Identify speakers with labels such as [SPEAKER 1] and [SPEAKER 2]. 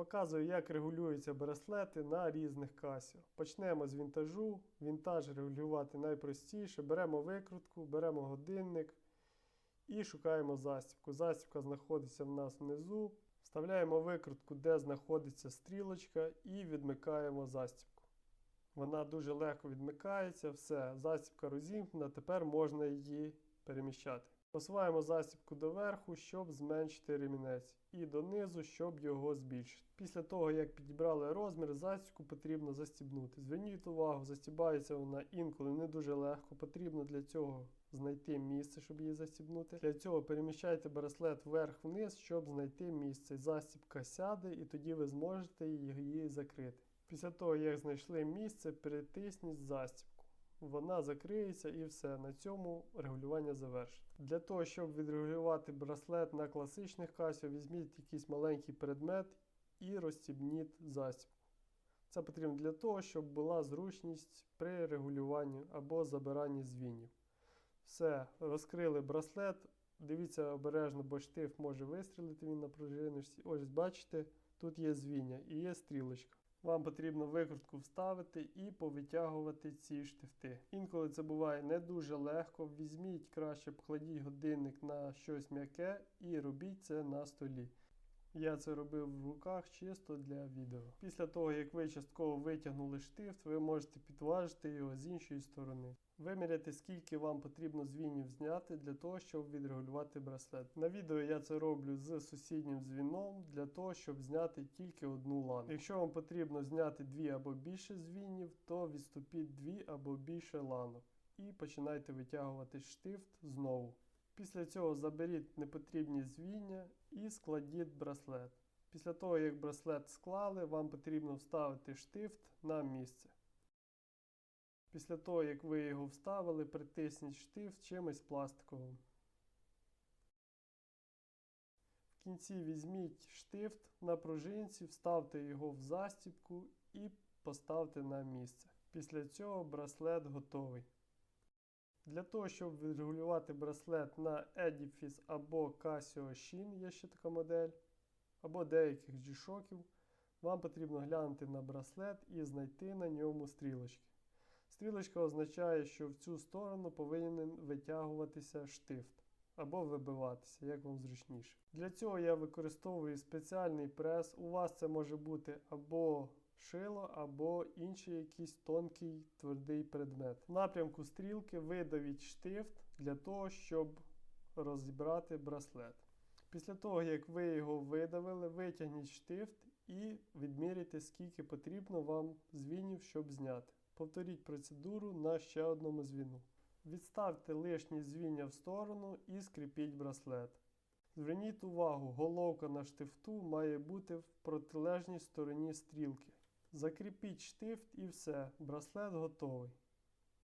[SPEAKER 1] Показую, як регулюються браслети на різних касіо. Почнемо з вінтажу. Вінтаж регулювати найпростіше. Беремо викрутку, беремо годинник і шукаємо застібку. Застібка знаходиться в нас внизу. Вставляємо викрутку, де знаходиться стрілочка, і відмикаємо застібку. Вона дуже легко відмикається, все, застібка розімкнена, тепер можна її переміщати. Посуваємо застібку доверху, щоб зменшити ремінець, і донизу, щоб його збільшити. Після того, як підібрали розмір, застібку потрібно застібнути. Зверніть увагу, застібається вона інколи не дуже легко. Потрібно для цього знайти місце, щоб її застібнути. Для цього переміщайте браслет вверх-вниз, щоб знайти місце. Застібка сяде, і тоді ви зможете її закрити. Після того, як знайшли місце, перетисніть застібку. Вона закриється і все. На цьому регулювання завершено. Для того, щоб відрегулювати браслет на класичних касіо, візьміть якийсь маленький предмет і розстібніть застібку. Це потрібно для того, щоб була зручність при регулюванні або забиранні звінів. Все, розкрили браслет. Дивіться обережно, бо штифт може вистрілити він на пружиночці. Ось бачите, тут є звіння і є стрілочка. Вам потрібно викрутку вставити і повитягувати ці штифти. Інколи це буває не дуже легко. Візьміть краще, покладіть годинник на щось м'яке і робіть це на столі. Я це робив в руках чисто для відео. Після того, як ви частково витягнули штифт, ви можете підважити його з іншої сторони. Виміряти, скільки вам потрібно звінів зняти для того, щоб відрегулювати браслет. На відео я це роблю з сусіднім звіном для того, щоб зняти тільки одну ланку. Якщо вам потрібно зняти дві або більше звінів, то відступіть дві або більше ланок і починайте витягувати штифт знову. Pісля цього заберіть непотрібні звіння і складіть браслет. Після того, як браслет склали, вам потрібно вставити штифт на місце. Після того, як ви його вставили, притисніть штифт чимось пластиковим. В кінці візьміть штифт на пружинці, вставте його в застібку і поставте на місце. Після цього браслет готовий. Для того, щоб відрегулювати браслет на Edifice або Casio Shin, є ще така модель, або деяких G-Shockів, вам потрібно глянути на браслет і знайти на ньому стрілочки. Стрілочка означає, що в цю сторону повинен витягуватися штифт або вибиватися, як вам зручніше. Для цього я використовую спеціальний прес. У вас це може бути або шило, або інший якийсь тонкий твердий предмет. В напрямку стрілки видавіть штифт для того, щоб розібрати браслет. Після того, як ви його видавили, витягніть штифт і відміряйте, скільки потрібно вам звінів, щоб зняти. Повторіть процедуру на ще одному звіну. Відставте лишні звіння в сторону і скріпіть браслет. Зверніть увагу, головка на штифту має бути в протилежній стороні стрілки. Закріпіть штифт і все, браслет готовий.